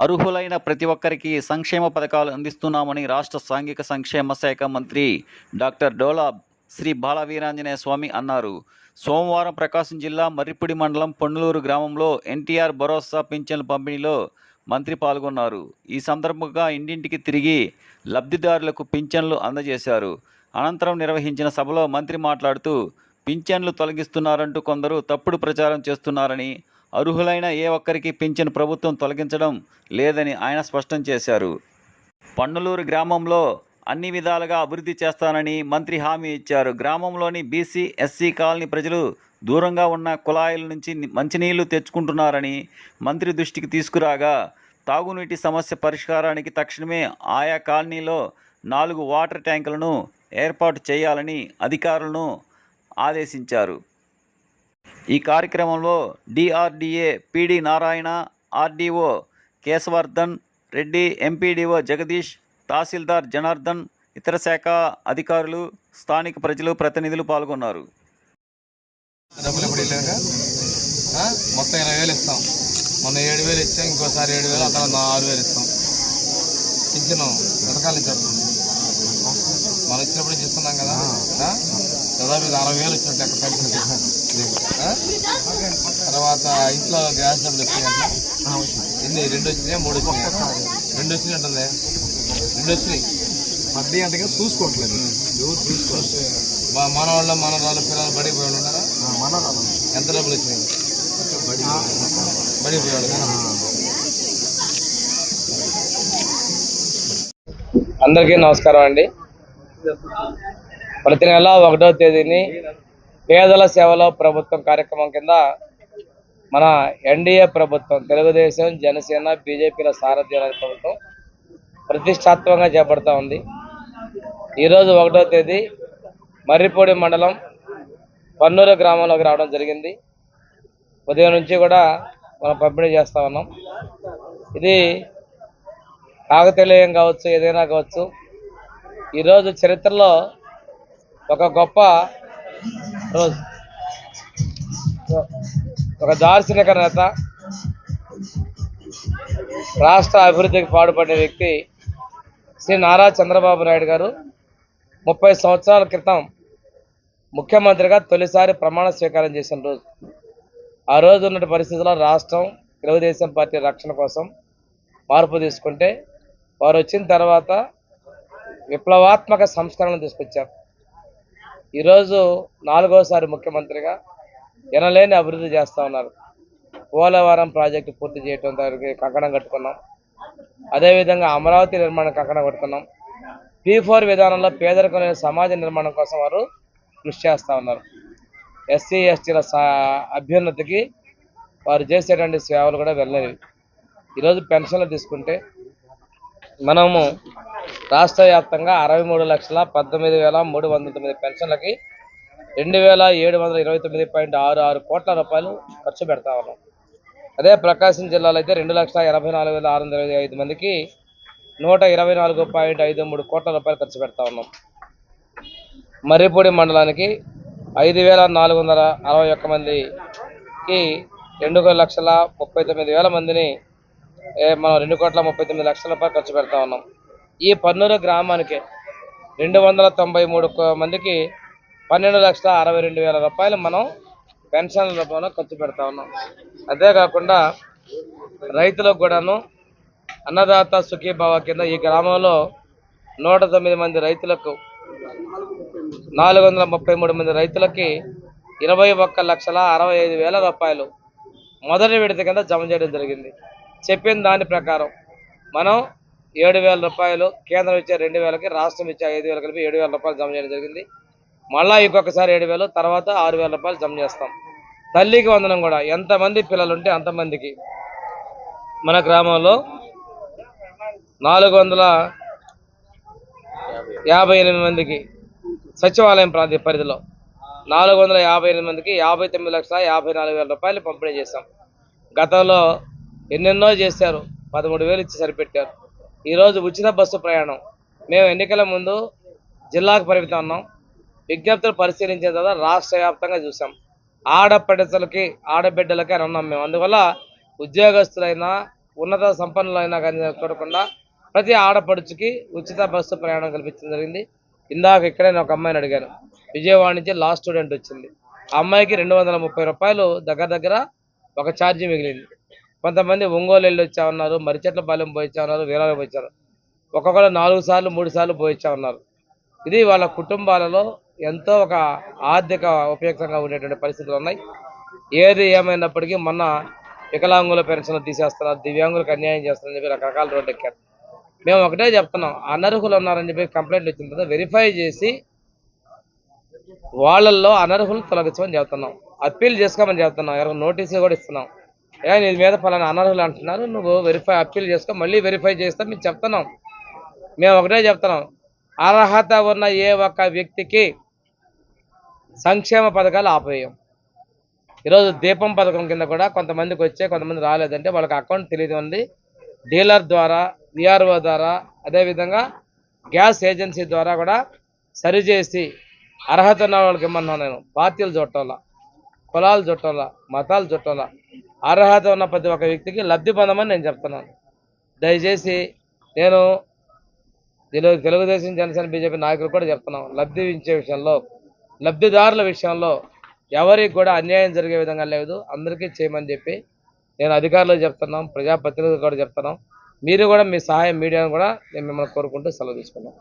అర్హులైన ప్రతి ఒక్కరికి సంక్షేమ పథకాలు అందిస్తున్నామని రాష్ట్ర సాంఘిక సంక్షేమ శాఖ మంత్రి డాక్టర్ డోలా శ్రీ బాలవీరాంజనేయ స్వామి అన్నారు. సోమవారం ప్రకాశం జిల్లా మర్రిపూడి మండలం పొన్నలూరు గ్రామంలో ఎన్టీఆర్ భరోసా పింఛన్ల పంపిణీలో మంత్రి పాల్గొన్నారు. ఈ సందర్భంగా ఇంటింటికి తిరిగి లబ్ధిదారులకు పింఛన్లు అందజేశారు. అనంతరం నిర్వహించిన సభలో మంత్రి మాట్లాడుతూ పింఛన్లు తొలగిస్తున్నారంటూ కొందరు తప్పుడు ప్రచారం చేస్తున్నారని అర్హులైన ఏ ఒక్కరికి పింఛన్ ప్రభుత్వం తొలగించడం లేదని ఆయన స్పష్టం చేశారు. పన్నులూరు గ్రామంలో అన్ని విధాలుగా అభివృద్ధి చేస్తానని మంత్రి హామీ ఇచ్చారు. గ్రామంలోని బీసీ ఎస్సీ కాలనీ ప్రజలు దూరంగా ఉన్న కుళాయిల నుంచి మంచినీళ్ళు తెచ్చుకుంటున్నారని మంత్రి దృష్టికి తీసుకురాగా తాగునీటి సమస్య పరిష్కారానికి తక్షణమే ఆయా కాలనీలో నాలుగు వాటర్ ట్యాంకులను ఏర్పాటు చేయాలని అధికారులను ఆదేశించారు. ఈ కార్యక్రమంలో DRDA PD Narayana RDO Keshavardhan Reddy MPDO Jagadish tahsildar Janardhan ఇతర శాఖ అధికారులు స్థానిక ప్రజలు ప్రతినిధులు పాల్గొన్నారు. మొత్తం ఇరవై వేలు ఇస్తాం. మొన్న ఏడు వేలు ఇచ్చాం ఇంకోసారి ఏడు వేలు అతను ఆరు వేలు ఇస్తాం. ఇచ్చినాం పథకాలు ఇచ్చాం మనం ఇచ్చినప్పుడు ఇస్తున్నాం కదా? దాదాపు అరవై వేలు వచ్చినట్టు ఎక్కడ పెన్షన్ తర్వాత ఇంట్లో గ్యాస్ డబ్బులు వచ్చినాయి ఎన్ని? రెండు వచ్చినాయి? మూడు వచ్చినాయి? రెండు వచ్చినాయి ఉంటుంది రెండు వచ్చినాయి. మధ్య అంటే చూసుకోవట్లేదు. ఎవరు చూసుకోవచ్చు మా మనవాళ్ళు మనవాళ్ళు పిల్లలు బడికి పోయి వాళ్ళు ఉన్నారా మన ఎంత డబ్బులు వచ్చినాయి? బడికి పోయి వాళ్ళు అందరికీ నమస్కారం అండి. ప్రతి నెల ఒకటో తేదీని పేదల సేవలో ప్రభుత్వం కార్యక్రమం కింద మన ఎన్డీఏ ప్రభుత్వం తెలుగుదేశం జనసేన బీజేపీల సారథ్యాల ప్రభుత్వం ప్రతిష్టాత్మకంగా చేపడతా ఉంది. ఈరోజు ఒకటో తేదీ మర్రిపూడి మండలం పన్నూరు గ్రామంలోకి రావడం జరిగింది. ఉదయం నుంచి కూడా మనం పంపిణీ చేస్తూ ఉన్నాం. ఇది కాకతీయం కావచ్చు ఏదైనా కావచ్చు ఈరోజు చరిత్రలో ఒక గొప్ప రోజు. ఒక దార్శనిక నేత రాష్ట్ర అభివృద్ధికి పాడుపడిన వ్యక్తి శ్రీ నారా చంద్రబాబు నాయుడు గారు ముప్పై సంవత్సరాల క్రితం ముఖ్యమంత్రిగా తొలిసారి ప్రమాణ స్వీకారం చేసిన రోజు. ఆ రోజు ఉన్న పరిస్థితుల్లో రాష్ట్రం తెలుగుదేశం పార్టీ రక్షణ కోసం మార్పు తీసుకుంటే వారు వచ్చిన తర్వాత విప్లవాత్మక సంస్కరణలు తీసుకొచ్చారు. ఈరోజు నాలుగోసారి ముఖ్యమంత్రిగా ఎనలేని అభివృద్ధి చేస్తూ ఉన్నారు. పోలవరం ప్రాజెక్టు పూర్తి చేయడం దానికి కంకణం కట్టుకున్నాం. అదేవిధంగా అమరావతి నిర్మాణం కంకణం కట్టుకున్నాం. పీ ఫోర్ విధానంలో పేదరికం లేని సమాజ నిర్మాణం కోసం వారు కృషి చేస్తూ ఉన్నారు. ఎస్సీ ఎస్టీల సా అభ్యున్నతికి వారు చేసేటువంటి సేవలు కూడా వెళ్ళలేవి ఈరోజు పెన్షన్లు తీసుకుంటే మనము రాష్ట్ర వ్యాప్తంగా అరవై మూడు లక్షల పద్దెనిమిది వేల మూడు వందల తొమ్మిది పెన్షన్లకి రెండు వేల ఏడు వందల ఇరవై తొమ్మిది పాయింట్ ఆరు ఆరు కోట్ల రూపాయలు ఖర్చు పెడతా ఉన్నాం. అదే ప్రకాశం జిల్లాలో అయితే రెండు లక్షల ఎనభై నాలుగు వేల ఆరు వందల ఇరవై ఐదు మందికి నూట ఇరవై నాలుగు పాయింట్ ఐదు మూడు కోట్ల రూపాయలు ఖర్చు పెడతా ఉన్నాం. మర్రిపూడి మండలానికి ఐదు వేల నాలుగు వందల అరవై ఒక్క మందికి రెండు లక్షల ముప్పై తొమ్మిది వేల మందిని మనం రెండు కోట్ల ముప్పై తొమ్మిది లక్షల రూపాయలు ఖర్చు పెడతా ఉన్నాం. ఈ పన్నూరు గ్రామానికి రెండు వందల తొంభై మూడు మందికి పన్నెండు లక్షల అరవై రెండు వేల రూపాయలు మనం పెన్షన్ల రూపంలో ఖర్చు పెడతా ఉన్నాం. అంతేకాకుండా రైతులకు కూడాను అన్నదాత సుఖీభావ కింద ఈ గ్రామంలో నూట తొమ్మిది మంది రైతులకు నాలుగు వందల ముప్పై మూడు మంది రైతులకి ఇరవై ఒక్క లక్షల అరవై ఐదు వేల రూపాయలు మొదటి విడత కింద జమ చేయడం జరిగింది. చెప్పిన దాని ప్రకారం మనం ఏడు వేల రూపాయలు కేంద్రం ఇచ్చే రెండు వేలకి రాష్ట్రం ఇచ్చే ఐదు వేలు కలిపి ఏడు వేల రూపాయలు జమ చేయడం జరిగింది. మళ్ళా ఇంకొకసారి ఏడు వేలు తర్వాత ఆరు వేల రూపాయలు జమ చేస్తాం. తల్లికి వందనం కూడా. ఎంతమంది పిల్లలు ఉంటే అంతమందికి. మన గ్రామంలో నాలుగు వందల యాభై ఎనిమిది మందికి సచివాలయం ప్రాంతీయ పరిధిలో నాలుగు వందల యాభై ఎనిమిది మందికి యాభై తొమ్మిది లక్షల యాభై నాలుగు వేల రూపాయలు పంపిణీ చేశాం. గతంలో ఎన్నెన్నో చేశారు. పదమూడు వేలు ఇచ్చి సరిపెట్టారు. ఈరోజు ఉచిత బస్సు ప్రయాణం. మేము ఎన్నికల ముందు జిల్లాకు పరిమితం ఉన్నాం. విజ్ఞప్తులు పరిశీలించిన తర్వాత రాష్ట్ర వ్యాప్తంగా చూసాం. ఆడపడసలకి ఆడబిడ్డలకి అని ఉన్నాం మేము. అందువల్ల ఉద్యోగస్తులైనా ఉన్నత సంపన్నులైనా కానీ చూడకుండా ప్రతి ఆడపడుచుకి ఉచిత బస్సు ప్రయాణం కల్పించడం జరిగింది. ఇందాక ఇక్కడే నేను ఒక అమ్మాయిని అడిగాను. విజయవాడ నుంచి లాస్ట్ స్టూడెంట్ వచ్చింది. ఆ అమ్మాయికి రెండు వందల ముప్పై రూపాయలు దగ్గర దగ్గర ఒక ఛార్జీ మిగిలింది. కొంతమంది ఒంగోలు వెళ్ళి వచ్చా ఉన్నారు మరిచెట్లపాలెం పోయిచ్చా ఉన్నారు వీరాలు పోయిచ్చారు ఒక్కొక్కరు నాలుగు సార్లు మూడు సార్లు పోయిచ్చా ఉన్నారు. ఇది వాళ్ళ కుటుంబాలలో ఎంతో ఒక ఆర్థిక ఉపయుక్తంగా ఉండేటువంటి పరిస్థితులు ఉన్నాయి. ఏది ఏమైనప్పటికీ మొన్న వికలాంగుల పెన్షన్లు తీసేస్తున్నారు దివ్యాంగులకు అన్యాయం చేస్తున్నారని చెప్పి రకరకాల రోడ్డు ఎక్కారు మేము ఒకటే చెప్తున్నాం అనర్హులు ఉన్నారని చెప్పి కంప్లైంట్ వచ్చిన తర్వాత వెరిఫై చేసి వాళ్ళల్లో అనర్హులు తొలగించమని చెప్తున్నాం. అప్పీల్ చేసుకోమని చెప్తున్నాం ఎవరికి నోటీసులు కూడా ఇస్తున్నాం. ఏ నీ మీద ఫలానా అనర్హులు అంటున్నారు. నువ్వు వెరిఫై అప్పీల్ చేసుకో మళ్ళీ వెరిఫై చేస్తే మేము చెప్తున్నాం. మేము ఒకటే చెప్తున్నాం. అర్హత ఉన్న ఏ ఒక్క వ్యక్తికి సంక్షేమ పథకాలు ఆపేయం. ఈరోజు దీపం పథకం కింద కూడా కొంతమందికి వచ్చే కొంతమంది రాలేదంటే వాళ్ళకి అకౌంట్ తెలియదు ఉంది డీలర్ ద్వారా విఆర్ఓ ద్వారా అదేవిధంగా గ్యాస్ ఏజెన్సీ ద్వారా కూడా సరిచేసి అర్హత ఉన్న వాళ్ళకి ఇమ్మన్నాను నేను. పార్టీలు చుట్టాల కులాలు చుట్టాల మతాలు చుట్టాల అర్హత ఉన్న ప్రతి ఒక్క వ్యక్తికి లబ్ధి పొందమని నేను చెప్తున్నాను. దయచేసి నేను తెలుగు తెలుగుదేశం జనసేన బీజేపీ నాయకులు కూడా చెప్తున్నాం లబ్ధి ఇచ్చే విషయంలో లబ్ధిదారుల విషయంలో ఎవరికి కూడా అన్యాయం జరిగే విధంగా లేదు. అందరికీ చేయమని చెప్పి నేను అధికారులకు చెప్తున్నాం. ప్రజాప్రతినిధులు కూడా చెప్తున్నాం. మీరు కూడా మీ సహాయం మీడియాను కూడా నేను మిమ్మల్ని కోరుకుంటూ సెలవు తీసుకున్నాను